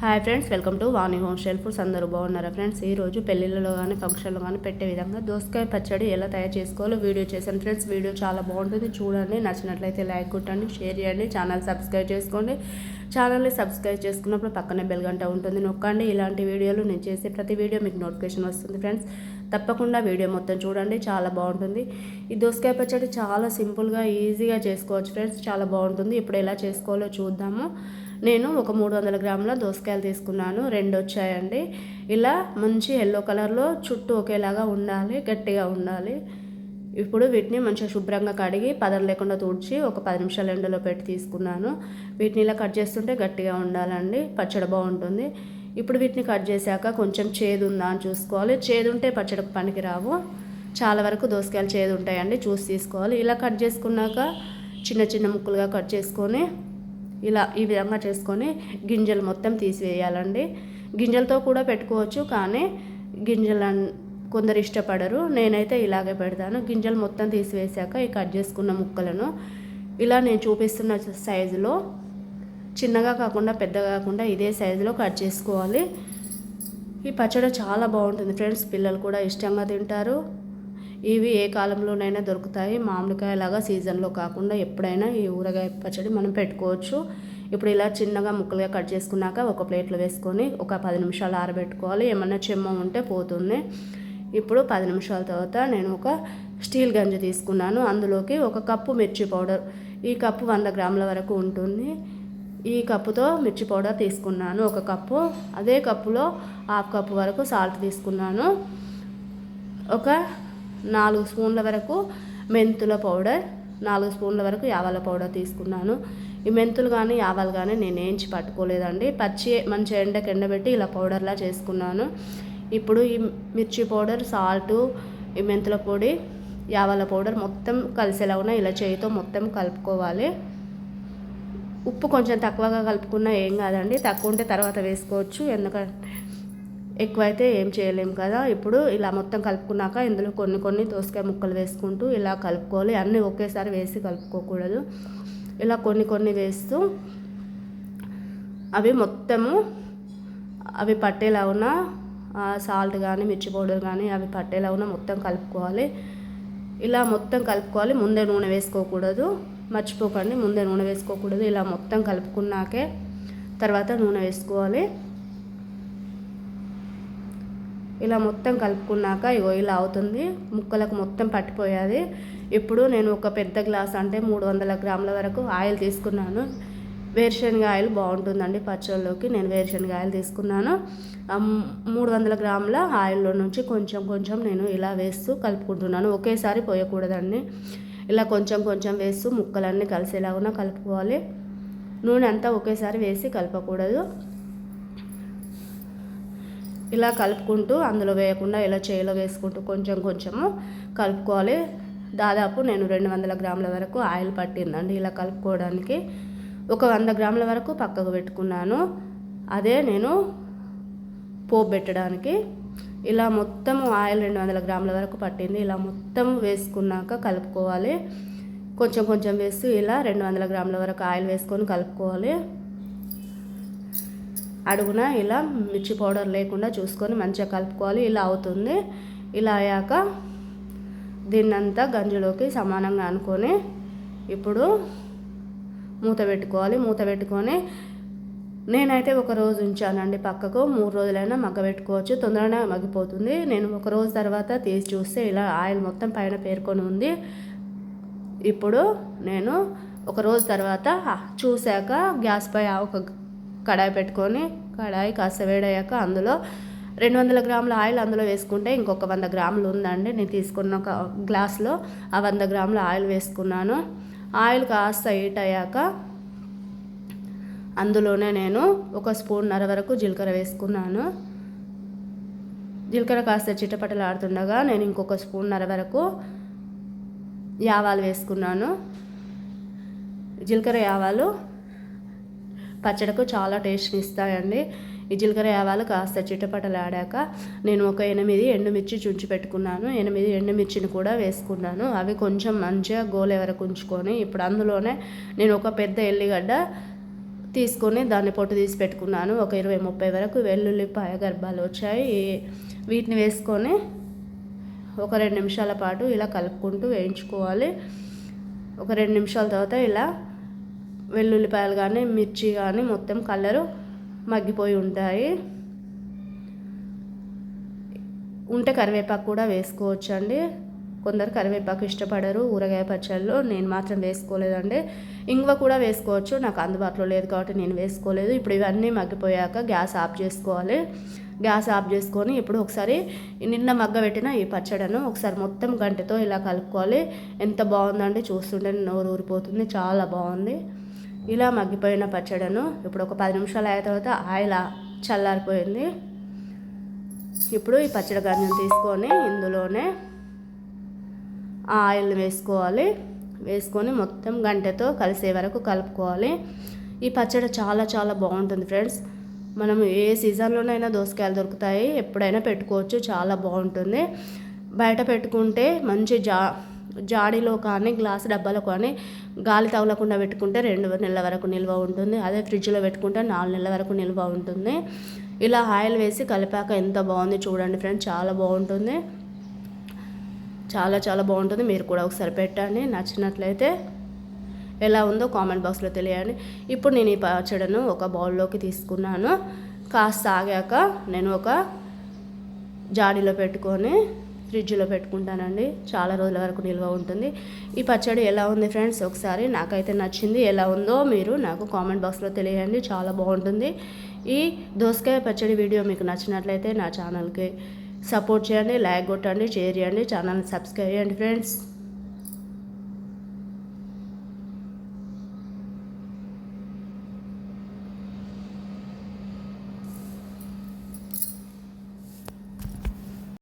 Hi friends welcome to Vani home style foods. అందరూ బాగున్నారా friends? ఈ రోజు పెళ్ళిళ్ళలో కానీ ఫంక్షన్లో కానీ పెట్టే విధంగా దోసకాయ పచ్చడి ఎలా తయారు చేసుకోవాలో వీడియో చేశాను. ఫ్రెండ్స్ వీడియో చాలా బాగుంటుంది. చూడండి నచ్చినట్లయితే లైక్ కొట్టండి షేర్ చేయండి ఛానల్ సబ్స్క్రైబ్ చేసుకోండి. ఛానల్ని సబ్స్క్రైబ్ చేసుకున్నప్పుడు పక్కనే బెల్ గంట ఉంటుంది. నొక్కండి ఇలాంటి వీడియోలు నేను చేసే ప్రతి వీడియో మీకు నోటిఫికేషన్ వస్తుంది ఫ్రెండ్స్. తప్పకుండా వీడియో మొత్తం చూడండి చాలా బాగుంటుంది. ఈ దోసకాయ పచ్చడి చాలా సింపుల్గా ఈజీగా చేసుకోవచ్చు ఫ్రెండ్స్. చాలా బాగుంటుంది. ఇప్పుడు ఎలా చేసుకోవాలో చూద్దాము. నేను ఒక మూడు వందల గ్రాముల దోసకాయలు తీసుకున్నాను. రెండు వచ్చాయండి. ఇలా మంచి ఎల్లో కలర్లో చుట్టూ ఒకేలాగా ఉండాలి గట్టిగా ఉండాలి. ఇప్పుడు వీటిని మంచిగా శుభ్రంగా కడిగి పదం లేకుండా తుడిచి ఒక పది నిమిషాలు ఎండలో పెట్టి తీసుకున్నాను. వీటిని ఇలా కట్ చేస్తుంటే గట్టిగా ఉండాలండి. పచ్చడి బాగుంటుంది. ఇప్పుడు వీటిని కట్ చేశాక కొంచెం చేదు ఉందా అని చూసుకోవాలి. చేదు ఉంటే పచ్చడికి పనికిరావు చాలా వరకు దోసకాయలు చేదు ఉంటాయండి. చూసి తీసుకోవాలి. ఇలా కట్ చేసుకున్నాక చిన్న చిన్న ముక్కలుగా కట్ చేసుకొని ఇలా ఈ విధంగా చేసుకొని గింజలు మొత్తం తీసివేయాలండి. గింజలతో కూడా పెట్టుకోవచ్చు కానీ గింజలు కొందరు ఇష్టపడరు. నేనైతే ఇలాగే పెడతాను. గింజలు మొత్తం తీసివేసాక ఈ కట్ చేసుకున్న ముక్కలను ఇలా నేను చూపిస్తున్న సైజులో చిన్నగా కాకుండా పెద్దగా కాకుండా ఇదే సైజులో కట్ చేసుకోవాలి. ఈ పచ్చడి చాలా బాగుంటుంది ఫ్రెండ్స్. పిల్లలు కూడా ఇష్టంగా తింటారు. ఇవి ఏ కాలంలోనైనా దొరుకుతాయి. మామిడికాయలాగా సీజన్లో కాకుండా ఎప్పుడైనా ఈ ఊరగాయ పచ్చడి మనం పెట్టుకోవచ్చు. ఇప్పుడు ఇలా చిన్నగా ముక్కలుగా కట్ చేసుకున్నాక ఒక ప్లేట్లో వేసుకొని ఒక పది నిమిషాలు ఆరబెట్టుకోవాలి. ఏమన్నా చెమ్మ ఉంటే పోతుంది. ఇప్పుడు పది నిమిషాల తర్వాత నేను ఒక స్టీల్ గంజి తీసుకున్నాను. అందులోకి ఒక కప్పు మిర్చి పౌడర్. ఈ కప్పు వంద గ్రాముల వరకు ఉంటుంది. ఈ కప్పుతో మిర్చి పౌడర్ తీసుకున్నాను. ఒక కప్పు. అదే కప్పులో హాఫ్ కప్పు వరకు సాల్ట్ తీసుకున్నాను. ఒక నాలుగు స్పూన్ల వరకు మెంతుల పౌడర్ నాలుగు స్పూన్ల వరకు యావాల పౌడర్ తీసుకున్నాను. ఈ మెంతులు కానీ యావాలు కానీ నేను ఏంచి పట్టుకోలేదండి. పచ్చి మంచి ఎండకు ఎండబెట్టి ఇలా పౌడర్లా చేసుకున్నాను. ఇప్పుడు ఈ మిర్చి పౌడర్ సాల్టు ఈ మెంతుల పొడి యావాల పౌడర్ మొత్తం కలిసేలా ఉన్న ఇలా చేయితో మొత్తం కలుపుకోవాలి. ఉప్పు కొంచెం తక్కువగా కలుపుకున్నా ఏం కాదండి. తక్కువ ఉంటే తర్వాత వేసుకోవచ్చు. ఎందుకంటే ఎక్కువైతే ఏం చేయలేము కదా. ఇప్పుడు ఇలా మొత్తం కలుపుకున్నాక ఇందులో కొన్ని కొన్ని దోసకాయ ముక్కలు వేసుకుంటూ ఇలా కలుపుకోవాలి. అన్నీ ఒకేసారి వేసి కలుపుకోకూడదు. ఇలా కొన్ని కొన్ని వేస్తూ అవి మొత్తము అవి పట్టేలా ఉన్న సాల్ట్ కానీ మిర్చి పౌడర్ కానీ అవి పట్టేలా ఉన్న మొత్తం కలుపుకోవాలి. ఇలా మొత్తం కలుపుకోవాలి. ముందే నూనె వేసుకోకూడదు. మర్చిపోకండి. ముందే నూనె వేసుకోకూడదు. ఇలా మొత్తం కలుపుకున్నాకే తర్వాత నూనె వేసుకోవాలి. ఇలా మొత్తం కలుపుకున్నాక ఇగో ఇలా అవుతుంది. ముక్కలకు మొత్తం పట్టిపోయేది. ఇప్పుడు నేను ఒక పెద్ద గ్లాస్ అంటే మూడు వందల గ్రాముల వరకు ఆయిల్ తీసుకున్నాను. వేరుశనగ ఆయిల్ బాగుంటుందండి పచ్చళ్ళలోకి. నేను వేరుశనగ ఆయిల్ తీసుకున్నాను. మూడు వందల గ్రాముల ఆయిల్లో నుంచి కొంచెం కొంచెం నేను ఇలా వేస్తూ కలుపుకుంటున్నాను. ఒకేసారి పోయకూడదండి. ఇలా కొంచెం కొంచెం వేస్తూ ముక్కలన్నీ కలిసేలాగా కలుపుకోవాలి. నూనె అంతా ఒకేసారి వేసి కలపకూడదు. ఇలా కలుపుకుంటూ అందులో వేయకుండా ఇలా చేలో వేసుకుంటూ కొంచెం కొంచెము కలుపుకోవాలి. దాదాపు నేను రెండు వందల గ్రాముల వరకు ఆయిల్ పట్టిందండి ఇలా కలుపుకోవడానికి. ఒక వంద గ్రాముల వరకు పక్కకు పెట్టుకున్నాను. అదే నేను పోపు పెట్టడానికి. ఇలా మొత్తం ఆయిల్ రెండు వందల గ్రాముల వరకు పట్టింది. ఇలా మొత్తం వేసుకున్నాక కలుపుకోవాలి. కొంచెం కొంచెం వేస్తూ ఇలా రెండు వందల గ్రాముల వరకు ఆయిల్ వేసుకొని కలుపుకోవాలి. అడుగున ఇలా మిర్చి పౌడర్ లేకుండా చూసుకొని మంచిగా కలుపుకోవాలి. ఇలా అవుతుంది. ఇలా అయ్యాక దీన్నంతా గంజిలోకి సమానంగా అనుకొని ఇప్పుడు మూత పెట్టుకోవాలి. మూత పెట్టుకొని నేనైతే ఒక రోజు ఉంచానండి పక్కకు. మూడు రోజులైనా మగ్గ పెట్టుకోవచ్చు. తొందరగా మగ్గిపోతుంది. నేను ఒక రోజు తర్వాత తీసి చూస్తే ఇలా ఆయిల్ మొత్తం పైన పేర్కొని ఉంది. ఇప్పుడు నేను ఒక రోజు తర్వాత చూశాక గ్యాస్ పై ఒక కడాయి పెట్టుకొని కడాయి కాస్త వేడయ్యాక అందులో రెండు వందల గ్రాముల ఆయిల్ అందులో వేసుకుంటే ఇంకొక వంద గ్రాములు ఉందండి. నేను తీసుకున్న ఒక గ్లాస్లో ఆ వంద గ్రాముల ఆయిల్ వేసుకున్నాను. ఆయిల్ కాస్త హీట్ అయ్యాక అందులోనే నేను ఒక స్పూన్నర వరకు జీలకర్ర వేసుకున్నాను. జీలకర్ర కాస్త చిట్టపట్టలు ఆడుతుండగా నేను ఇంకొక స్పూన్నర వరకు యావాలు వేసుకున్నాను. జీలకర్ర యావాలు పచ్చడికు చాలా టేస్ట్ని ఇస్తాయండి. ఈ జీలకర్ర ఆవాలు కాస్త చిట్టపటలు ఆడాక నేను ఒక ఎనిమిది ఎండుమిర్చి చుంచి పెట్టుకున్నాను. ఎనిమిది ఎండుమిర్చిని కూడా వేసుకున్నాను. అవి కొంచెం మంచిగా గోలే వరకు ఉంచుకొని ఇప్పుడు అందులోనే నేను ఒక పెద్ద ఎల్లిగడ్డ తీసుకొని దాన్ని పొట్టు తీసి పెట్టుకున్నాను. ఒక ఇరవై ముప్పై వరకు వెల్లుల్లిపాయ గర్భాలు వచ్చాయి. వీటిని వేసుకొని ఒక రెండు నిమిషాల పాటు ఇలా కలుపుకుంటూ వేయించుకోవాలి. ఒక రెండు నిమిషాల తర్వాత ఇలా వెల్లుల్లిపాయలు కానీ మిర్చి కానీ మొత్తం కలరు మగ్గిపోయి ఉంటాయి. ఉంటే కరివేపాకు కూడా వేసుకోవచ్చు అండి కొందరు కరివేపాకు ఇష్టపడరు ఊరగాయ పచ్చళ్ళు. నేను మాత్రం వేసుకోలేదండి. ఇంగువ కూడా వేసుకోవచ్చు. నాకు అందుబాటులో లేదు కాబట్టి నేను వేసుకోలేదు. ఇప్పుడు ఇవన్నీ మగ్గిపోయాక గ్యాస్ ఆఫ్ చేసుకోవాలి. గ్యాస్ ఆఫ్ చేసుకొని ఇప్పుడు ఒకసారి నిన్న మగ్గబెట్టిన ఈ పచ్చడను ఒకసారి మొత్తం గంటతో ఇలా కలుపుకోవాలి. ఎంత బాగుందండి చూస్తుంటే నోరు ఊరిపోతుంది. చాలా బాగుంది. ఇలా మగ్గిపోయిన పచ్చడను ఇప్పుడు ఒక పది నిమిషాలు అయిన తర్వాత ఆయిల్ చల్లారిపోయింది. ఇప్పుడు ఈ పచ్చడి గంజం తీసుకొని ఇందులోనే ఆయిల్ వేసుకోవాలి. వేసుకొని మొత్తం గంటతో కలిసే వరకు కలుపుకోవాలి. ఈ పచ్చడి చాలా చాలా బాగుంటుంది ఫ్రెండ్స్. మనం ఏ సీజన్లోనైనా దోసకాయలు దొరుకుతాయి. ఎప్పుడైనా పెట్టుకోవచ్చు. చాలా బాగుంటుంది. బయట పెట్టుకుంటే మంచి జా జాడీలో కానీ గ్లాస్ డబ్బాలో కానీ గాలి తగలకుండా పెట్టుకుంటే రెండు నెలల వరకు నిల్వ ఉంటుంది. అదే ఫ్రిడ్జ్లో పెట్టుకుంటే నాలుగు నెలల వరకు నిల్వ ఉంటుంది. ఇలా ఆయిల్ వేసి కలిపాక ఎంత బాగుంది చూడండి ఫ్రెండ్స్ చాలా బాగుంటుంది. చాలా చాలా బాగుంటుంది. మీరు కూడా ఒకసారి పెట్టండి. నచ్చినట్లయితే ఎలా ఉందో కామెంట్ బాక్స్లో తెలియండి. ఇప్పుడు నేను ఈ పచ్చడను ఒక బౌల్లోకి తీసుకున్నాను. కాస్త ఆగాక నేను ఒక జాడీలో పెట్టుకొని ఫ్రిడ్జ్లో పెట్టుకుంటానండి. చాలా రోజుల వరకు నిల్వ ఉంటుంది. ఈ పచ్చడి ఎలా ఉంది ఫ్రెండ్స్? ఒకసారి నాకైతే నచ్చింది. ఎలా ఉందో మీరు నాకు కామెంట్ బాక్స్లో తెలియండి. చాలా బాగుంటుంది. ఈ దోసకాయ పచ్చడి వీడియో మీకు నచ్చినట్లయితే నా ఛానల్కి సపోర్ట్ చేయండి లైక్ కొట్టండి షేర్ చేయండి ఛానల్ని సబ్స్క్రైబ్ చేయండి ఫ్రెండ్స్.